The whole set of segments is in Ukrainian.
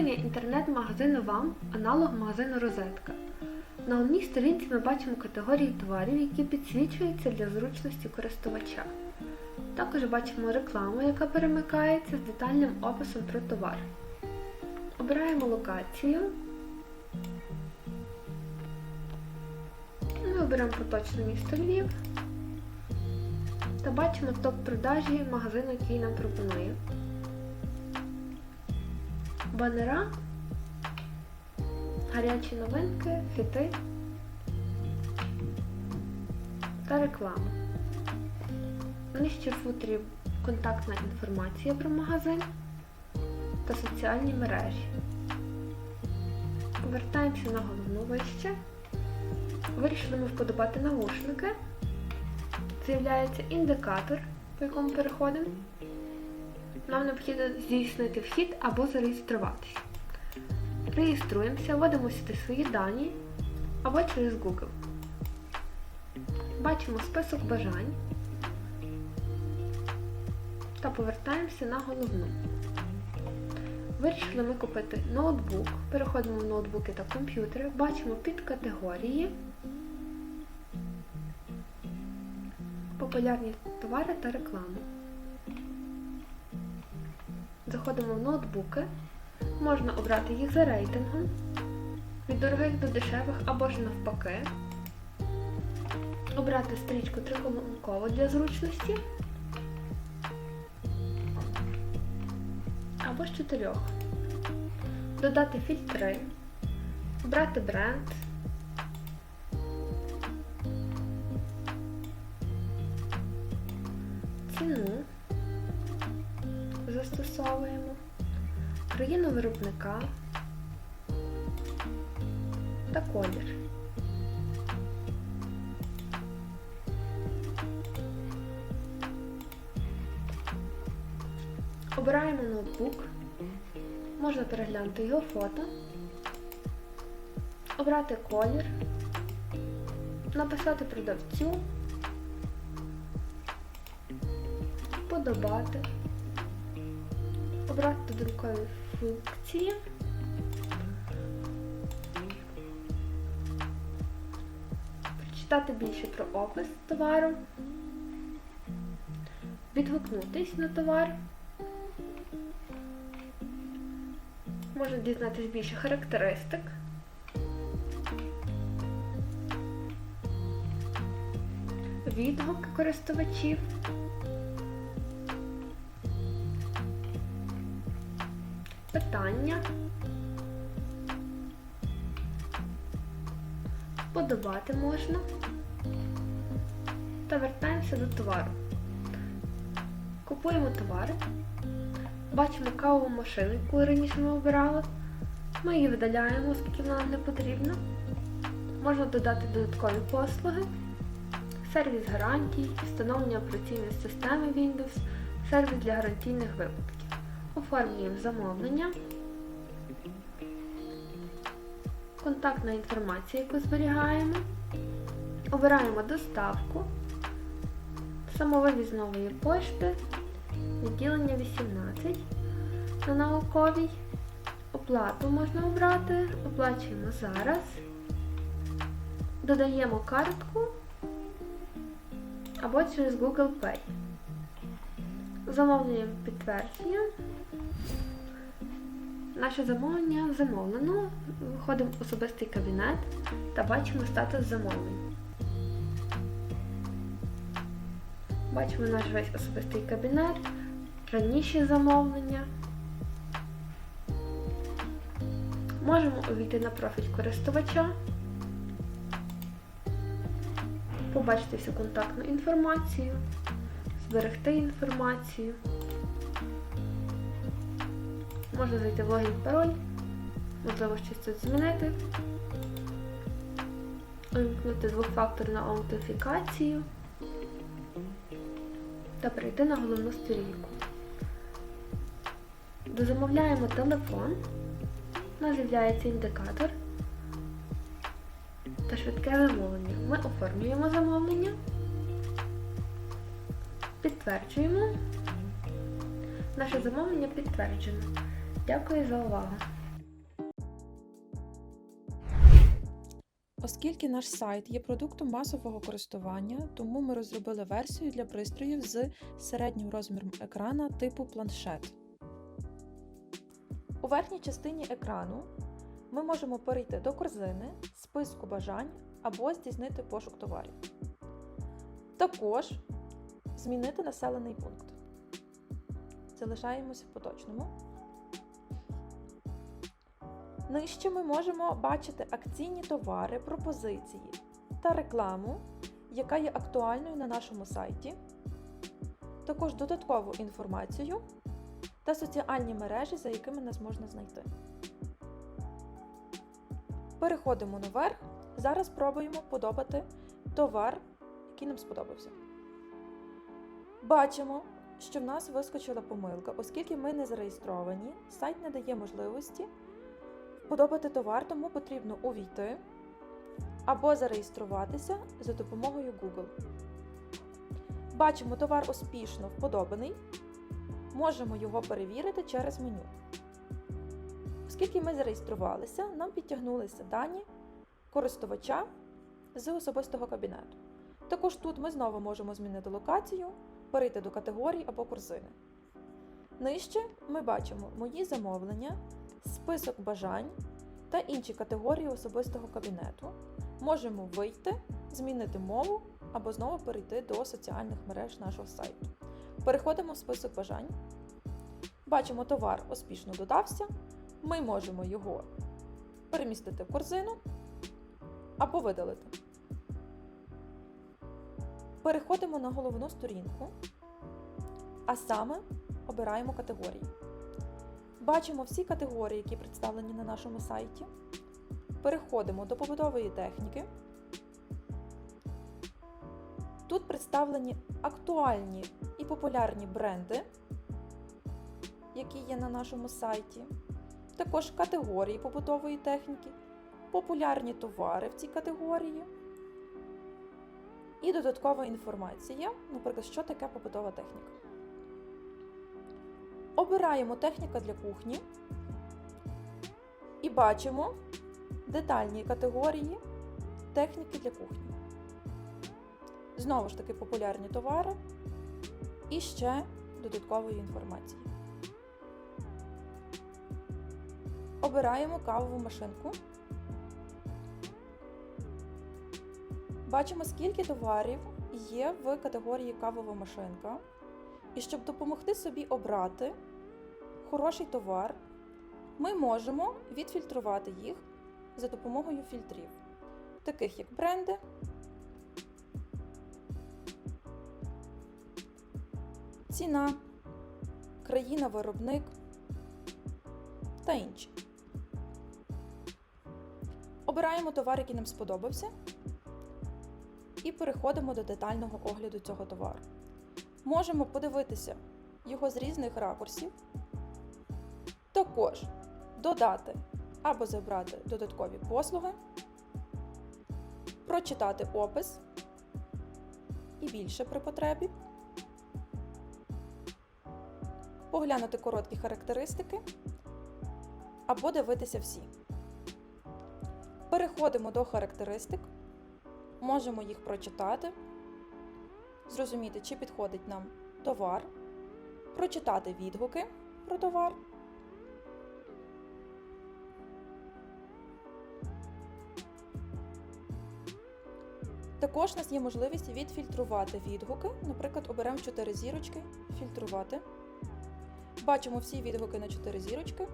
створення інтернет-магазину вам аналог магазину Розетка. На головній сторінці ми бачимо категорії товарів, які підсвічуються для зручності користувача. Також бачимо рекламу, яка перемикається з детальним описом про товар. Обираємо локацію. Ми оберемо поточне місто Львів та бачимо топ-продажі магазину, який нам пропонує. Банера, гарячі новинки, хіти та реклама. Нижче в футрі контактна інформація про магазин та соціальні мережі. Повертаємося на головну вище. Вирішили ми вподобати наушники. З'являється індикатор, по якому переходимо. Нам необхідно здійснити вхід або зареєструватися. Реєструємося, вводимо сюди свої дані або через Google. Бачимо список бажань та повертаємося на головну. Вирішили ми купити ноутбук. Переходимо в ноутбуки та комп'ютери, бачимо під категорії, популярні товари та рекламу. Заходимо в ноутбуки, можна обрати їх за рейтингом, від дорогих до дешевих або ж навпаки, обрати стрічку триколонкову для зручності. Або з чотирьох, додати фільтри, обрати бренд. Ціну застосовуємо, країну виробника та колір. Обираємо ноутбук, можна переглянути його фото, обрати колір, написати продавцю, подобати, обрати додаткові функції, прочитати більше про опис товару, відгукнутись на товар. Можна дізнатися більше характеристик. Відгуки користувачів. Питання. Подобати можна. Та вертаємося до товару. Купуємо товар. Бачимо кавову машину, яку раніше ми обирали. Ми її видаляємо, оскільки вона нам не потрібна. Можна додати додаткові послуги, сервіс гарантій, встановлення операційної системи Windows, сервіс для гарантійних випадків. Оформлюємо замовлення, контактна інформація, яку зберігаємо. Обираємо доставку, самовивіз нової пошти, відділення 18 на науковій. Оплату можна обрати, оплачуємо зараз, додаємо картку або через Google Pay. Замовлюємо підтвердження. Наше замовлення замовлено. Виходимо в особистий кабінет та бачимо статус замовлень. Бачимо наш весь особистий кабінет, раніші замовлення. Можемо увійти на профіль користувача, побачити всю контактну інформацію, зберегти інформацію. Можна зайти в логін пароль, можливо щось тут змінити, увімкнути двохфакторну аутентифікацію та перейти на головну сторінку. Дозамовляємо телефон, у нас з'являється індикатор та швидке замовлення. Ми оформлюємо замовлення, підтверджуємо. Наше замовлення підтверджено. Дякую за увагу! Оскільки наш сайт є продуктом масового користування, тому ми розробили версію для пристроїв з середнім розміром екрана типу планшет. У верхній частині екрану ми можемо перейти до корзини, списку бажань або здійснити пошук товарів. Також змінити населений пункт. Залишаємося в поточному. Нижче ми можемо бачити акційні товари, пропозиції та рекламу, яка є актуальною на нашому сайті, також додаткову інформацію та соціальні мережі, за якими нас можна знайти. Переходимо наверх. Зараз спробуємо подобати товар, який нам сподобався. Бачимо, що в нас вискочила помилка, оскільки ми не зареєстровані, сайт не дає можливості подобати товар, тому потрібно увійти або зареєструватися за допомогою Google. Бачимо, товар успішно вподобаний. Можемо його перевірити через меню. Оскільки ми зареєструвалися, нам підтягнулися дані користувача з особистого кабінету. Також тут ми знову можемо змінити локацію, перейти до категорій або корзини. Нижче ми бачимо мої замовлення, список бажань та інші категорії особистого кабінету. Можемо вийти, змінити мову або знову перейти до соціальних мереж нашого сайту. Переходимо в список бажань. Бачимо, товар успішно додався. Ми можемо його перемістити в корзину або видалити. Переходимо на головну сторінку, а саме обираємо категорії. Бачимо всі категорії, які представлені на нашому сайті. Переходимо до побутової техніки. Тут представлені актуальні і популярні бренди, які є на нашому сайті. Також категорії побутової техніки, популярні товари в цій категорії. І додаткова інформація, наприклад, що таке побутова техніка. Обираємо техніка для кухні і бачимо детальні категорії техніки для кухні. Знову ж таки, популярні товари і ще додаткової інформації. Обираємо кавову машинку. Бачимо, скільки товарів є в категорії кавова машинка. І щоб допомогти собі обрати хороший товар, ми можемо відфільтрувати їх за допомогою фільтрів, таких як бренди, ціна, країна-виробник та інші. Обираємо товар, який нам сподобався, і переходимо до детального огляду цього товару. Можемо подивитися його з різних ракурсів, також додати або забрати додаткові послуги, прочитати опис і більше при потребі, поглянути короткі характеристики або дивитися всі. Переходимо до характеристик, можемо їх прочитати, зрозуміти, чи підходить нам товар, прочитати відгуки про товар. Також у нас є можливість відфільтрувати відгуки. Наприклад, оберемо 4 зірочки, фільтрувати. Бачимо всі відгуки на 4 зірочки.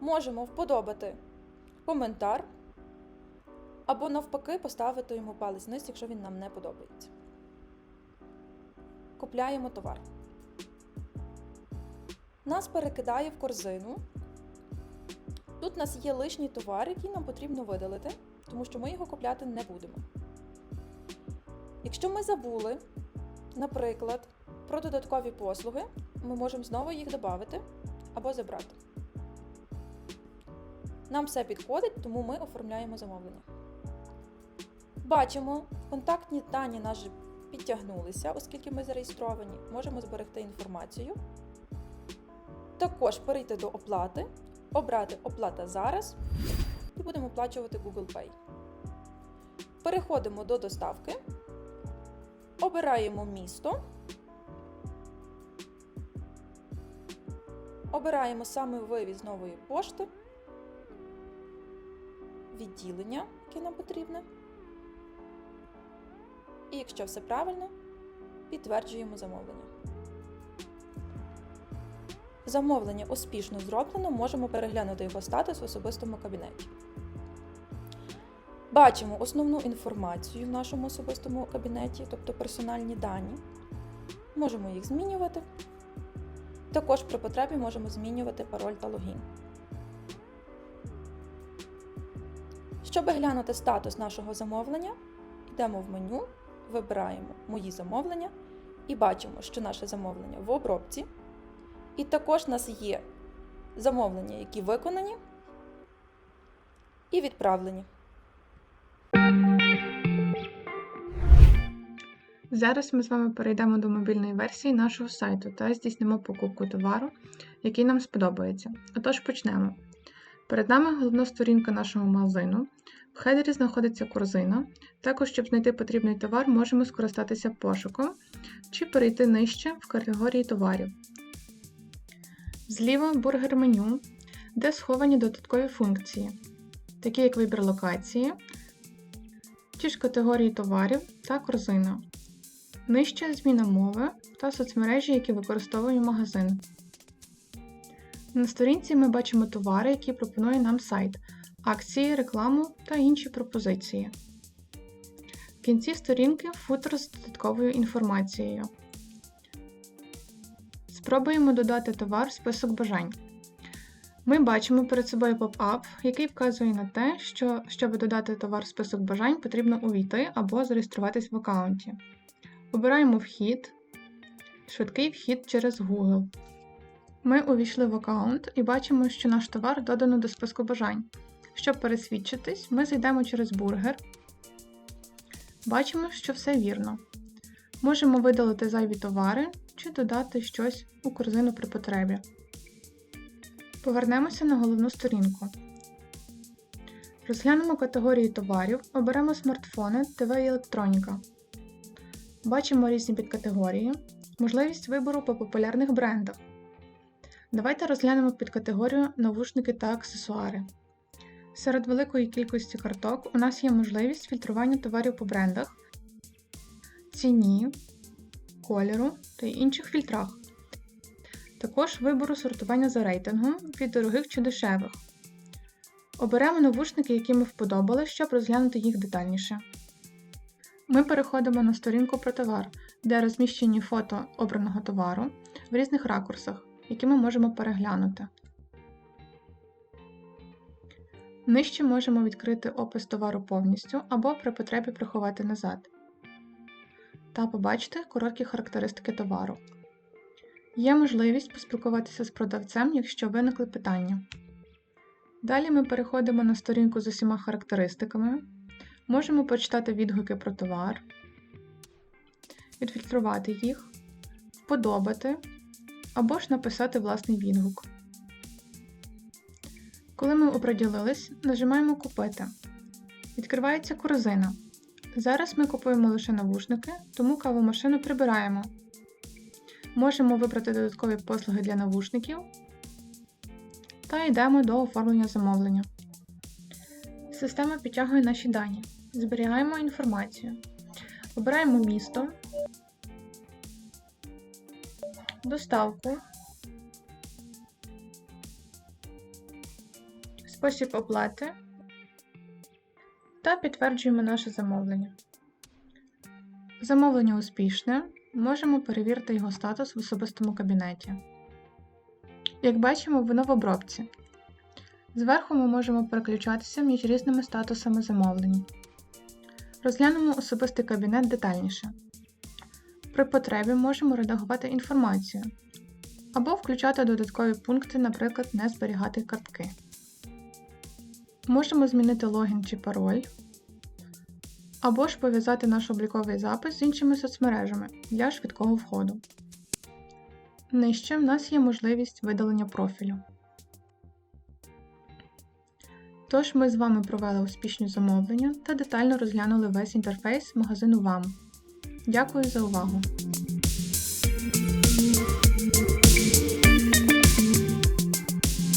Можемо вподобати коментар або навпаки поставити йому палець вниз, якщо він нам не подобається. Купляємо товар. Нас перекидає в корзину. Тут у нас є лишній товар, який нам потрібно видалити, тому що ми його купляти не будемо. Якщо ми забули, наприклад, про додаткові послуги, ми можемо знову їх додати або забрати. Нам все підходить, тому ми оформляємо замовлення. Бачимо, контактні дані наші підтягнулися, оскільки ми зареєстровані, можемо зберегти інформацію. Також перейти до оплати, обрати оплата зараз і будемо оплачувати Google Pay. Переходимо до доставки, обираємо місто, обираємо саме вивіз нової пошти, відділення, яке нам потрібне. І якщо все правильно, підтверджуємо замовлення. Замовлення успішно зроблено, можемо переглянути його статус в особистому кабінеті. Бачимо основну інформацію в нашому особистому кабінеті, тобто персональні дані. Можемо їх змінювати. Також при потребі можемо змінювати пароль та логін. Щоб глянути статус нашого замовлення, йдемо в меню, вибираємо Мої замовлення і бачимо, що наше замовлення в обробці. І також у нас є замовлення, які виконані і відправлені. Зараз ми з вами перейдемо до мобільної версії нашого сайту та здійснимо покупку товару, який нам сподобається. Отож почнемо. Перед нами головна сторінка нашого магазину. В хедері знаходиться корзина. Також, щоб знайти потрібний товар, можемо скористатися пошуком чи перейти нижче в категорії товарів. Зліва бургер меню, де сховані додаткові функції, такі як вибір локації, ті ж категорії товарів та корзина. Нижче зміна мови та соцмережі, які використовує магазин. На сторінці ми бачимо товари, які пропонує нам сайт, акції, рекламу та інші пропозиції. В кінці сторінки футер з додатковою інформацією. Спробуємо додати товар в список бажань. Ми бачимо перед собою поп-ап, який вказує на те, що щоб додати товар в список бажань, потрібно увійти або зареєструватись в аккаунті. Обираємо вхід, швидкий вхід через Google. Ми увійшли в аккаунт і бачимо, що наш товар додано до списку бажань. Щоб пересвідчитись, ми зайдемо через бургер. Бачимо, що все вірно. Можемо видалити зайві товари чи додати щось у корзину при потребі. Повернемося на головну сторінку. Розглянемо категорії товарів, оберемо смартфони, ТВ і електроніка. Бачимо різні підкатегорії, можливість вибору по популярних брендах. Давайте розглянемо підкатегорію навушники та аксесуари. Серед великої кількості карток у нас є можливість фільтрування товарів по брендах, ціні, кольору та інших фільтрах. Також вибору сортування за рейтингом від дорогих чи дешевих. Оберемо навушники, які ми вподобали, щоб розглянути їх детальніше. Ми переходимо на сторінку про товар, де розміщені фото обраного товару в різних ракурсах, які ми можемо переглянути. Нижче можемо відкрити опис товару повністю або при потребі приховати назад. Та побачити короткі характеристики товару. Є можливість поспілкуватися з продавцем, якщо виникли питання. Далі ми переходимо на сторінку з усіма характеристиками. Можемо почитати відгуки про товар, відфільтрувати їх, вподобати або ж написати власний відгук. Коли ми оприділились, нажимаємо Купити. Відкривається корзина. Зараз ми купуємо лише навушники, тому кавомашину прибираємо. Можемо вибрати додаткові послуги для навушників та йдемо до оформлення замовлення. Система підтягує наші дані. Зберігаємо інформацію. Обираємо місто, доставку, спосіб оплати та підтверджуємо наше замовлення. Замовлення успішне. Можемо перевірити його статус в особистому кабінеті. Як бачимо, воно в обробці. Зверху ми можемо переключатися між різними статусами замовлень. Розглянемо особистий кабінет детальніше. При потребі можемо редагувати інформацію або включати додаткові пункти, наприклад, не зберігати картки. Можемо змінити логін чи пароль, або ж пов'язати наш обліковий запис з іншими соцмережами для швидкого входу. Нижче в нас є можливість видалення профілю. Тож ми з вами провели успішні замовлення та детально розглянули весь інтерфейс магазину вам. Дякую за увагу!